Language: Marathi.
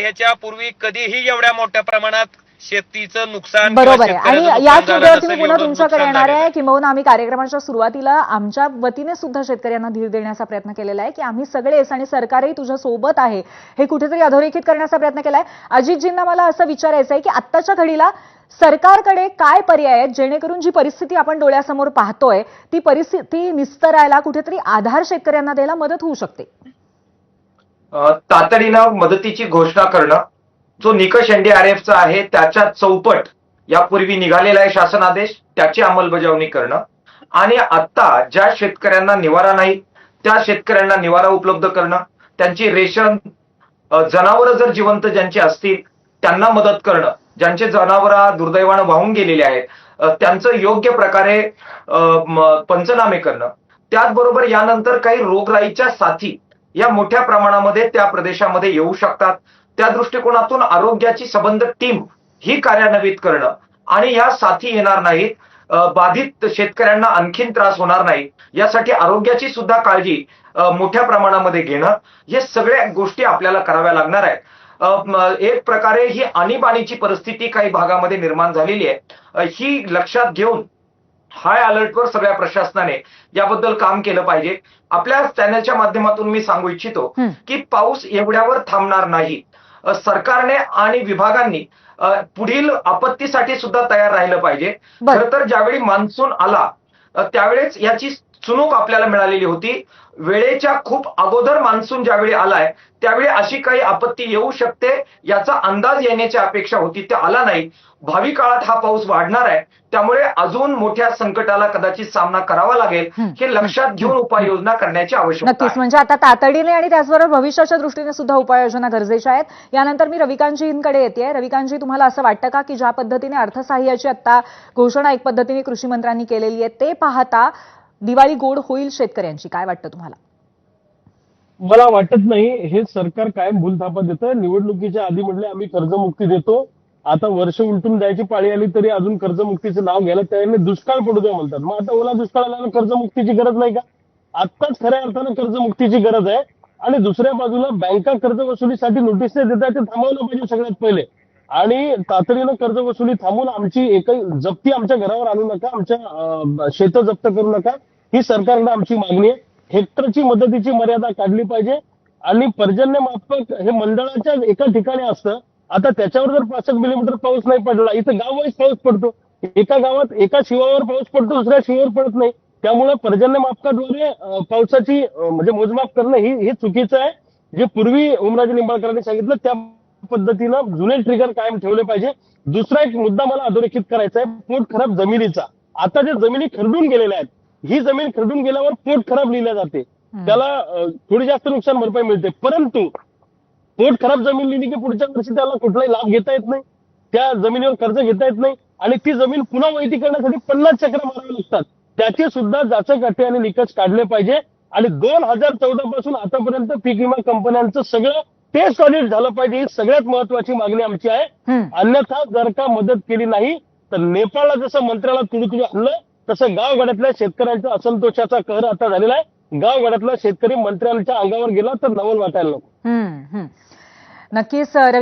ह्याच्या पूर्वी कधीही एवढ्या मोठ्या प्रमाणात शेतीचं नुकसान बरोबर आहे. आणि याच मुद्द्यावरती मी पुन्हा तुमच्याकडे येणार आहे किंबहुना आम्ही कार्यक्रमाच्या सुरुवातीला आमच्या वतीने सुद्धा शेतकऱ्यांना धीर देण्याचा प्रयत्न केलेला आहे की आम्ही सगळेच आणि सरकारही तुझ्या सोबत आहे हे कुठेतरी अधोरेखित करण्याचा प्रयत्न केलाय. अजितजींना मला असं विचारायचं आहे की आत्ताच्या घडीला सरकारकडे काय पर्याय आहेत जेणेकरून जी परिस्थिती आपण डोळ्यासमोर पाहतोय ती परिस्थिती निस्तरायला कुठेतरी आधार शेतकऱ्यांना द्यायला मदत होऊ शकते? तातडीनं मदतीची घोषणा करणं जो निकष एनडीआरएफचा आहे त्याच्या चौपट यापूर्वी निघालेला आहे शासन आदेश त्याची अंमलबजावणी करणं. आणि आता ज्या शेतकऱ्यांना निवारा नाही त्या शेतकऱ्यांना निवारा उपलब्ध करणं त्यांची रेशन जनावरं जर जिवंत ज्यांची असतील त्यांना मदत करणं ज्यांचे जनावरं दुर्दैवानं वाहून गेलेले आहेत त्यांचं योग्य प्रकारे पंचनामे करणं. त्याचबरोबर यानंतर काही रोगराईच्या साथी या मोठ्या प्रमाणामध्ये त्या प्रदेशामध्ये येऊ शकतात. त्या दृष्टिकोनातून आरोग्याची संबंध टीम ही कार्यान्वित करणं आणि या साथी येणार नाहीत बाधित शेतकऱ्यांना आणखीन त्रास होणार नाही यासाठी आरोग्याची सुद्धा काळजी मोठ्या प्रमाणामध्ये घेणं हे सगळ्या गोष्टी आपल्याला कराव्या लागणार आहेत. एक प्रकारे ही आणीबाणीची परिस्थिती काही भागामध्ये निर्माण झालेली आहे. ही लक्षात घेऊन हाय अलर्टवर सगळ्या प्रशासनाने याबद्दल काम केलं पाहिजे आपल्या चॅनलच्या माध्यमातून मी सांगू इच्छितो. की पाऊस एवढ्यावर थांबणार नाही सरकारने आणि विभागांनी पुढील आपत्तीसाठी सुद्धा तयार राहिलं पाहिजे. खरं तर ज्यावेळी मान्सून आला त्यावेळेस याची चुणूक आपल्याला मिळालेली होती. वेळेच्या खूप अगोदर मान्सून ज्यावेळी आलाय त्यावेळी अशी काही आपत्ती येऊ शकते याचा अंदाज येण्याची अपेक्षा होती ते आला नाही. भावी काळात हा पाऊस वाढणार आहे त्यामुळे अजून मोठ्या संकटाला कदाचित सामना करावा लागेल हं. लक्षात घेऊन उपाययोजना करण्याची आवश्यकता नक्कीच म्हणजे आता तातडीने आणि त्याचबरोबर भविष्याच्या दृष्टीने सुद्धा उपाययोजना गरजेच्या आहेत. यानंतर मी रविकांतजींकडे येते रविकांतजी तुम्हाला असं वाटतं का की ज्या पद्धतीने अर्थसहाय्याची आता घोषणा एक पद्धतीने कृषी मंत्र्यांनी केलेली आहे ते पाहता दिवाळी गोड होईल शेतकऱ्यांची काय वाटतं तुम्हाला? मला वाटत नाही. हे सरकार कायम भूलथापा देतं. निवडणुकीच्या आधी म्हटले आम्ही कर्जमुक्ती देतो. आता वर्ष उलटून द्यायची पाळी आली तरी अजून कर्जमुक्तीचं नाव घ्यायला त्याने दुष्काळ पडू द्या म्हणतात. मग आता ओला दुष्काळ आल्यानं कर्जमुक्तीची गरज नाही का? आत्ताच खऱ्या अर्थानं कर्जमुक्तीची गरज आहे. आणि दुसऱ्या बाजूला बँका कर्ज वसुलीसाठी नोटीस देतात ते थांबवलं पाहिजे सगळ्यात पहिले. आणि तातडीनं कर्ज वसुली थांबून आमची एक जप्ती आमच्या घरावर आणू नका आमच्या शेतं जप्त करू नका. ही सरकारनं आमची मागणी आहे. हेक्टरची मदतीची मर्यादा काढली पाहिजे. आणि पर्जन्य मापक हे मंडळाच्या एका ठिकाणी असतं. आता त्याच्यावर जर पासष्ट मिलीमीटर पाऊस नाही पडला इथं गाववाईज पाऊस पडतो. एका गावात एका शिवावर पाऊस पडतो दुसऱ्या शिवावर पडत नाही. त्यामुळे पर्जन्य मापकाद्वारे पावसाची म्हणजे मोजमाप करणं ही हे चुकीचं आहे. जे पूर्वी ओमराजे निंबाळकरांनी सांगितलं त्या पद्धतीनं जुने ट्रिगर कायम ठेवले पाहिजे. दुसरा एक मुद्दा मला अधोरेखित करायचा आहे पोट खराब जमिनीचा. आता जे जमिनी खरडून गेलेल्या आहेत ही जमीन खरडून गेल्यावर पोट खराब लिहिल्या जाते. त्याला थोडी जास्त नुकसान भरपाई मिळते. परंतु पोट खराब जमीन लिहिली की पुढच्या वर्षी त्याला कुठलाही लाभ घेता येत नाही. त्या जमिनीवर कर्ज घेता येत नाही. आणि ती जमीन पुन्हा वैती करण्यासाठी पन्नास चक्र मारावे लागतात. त्याचे सुद्धा जाचक अटी आणि निकष काढले पाहिजे. आणि दोन हजार चौदा पासून आतापर्यंत पीक विमा कंपन्यांचं सगळं टेस्ट ऑडिट झालं पाहिजे. ही सगळ्यात महत्वाची मागणी आमची आहे. अन्यथा जर का मदत केली नाही तर नेपाळला जसं मंत्र्याला तुडू आणलं तसं गावगाड्यातल्या शेतकऱ्यांच्या असंतोषाचा कहर आता झालेला आहे. गावगाड्यातला शेतकरी मंत्र्यांच्या अंगावर गेला तर नवल वाटायला नको. नक्कीच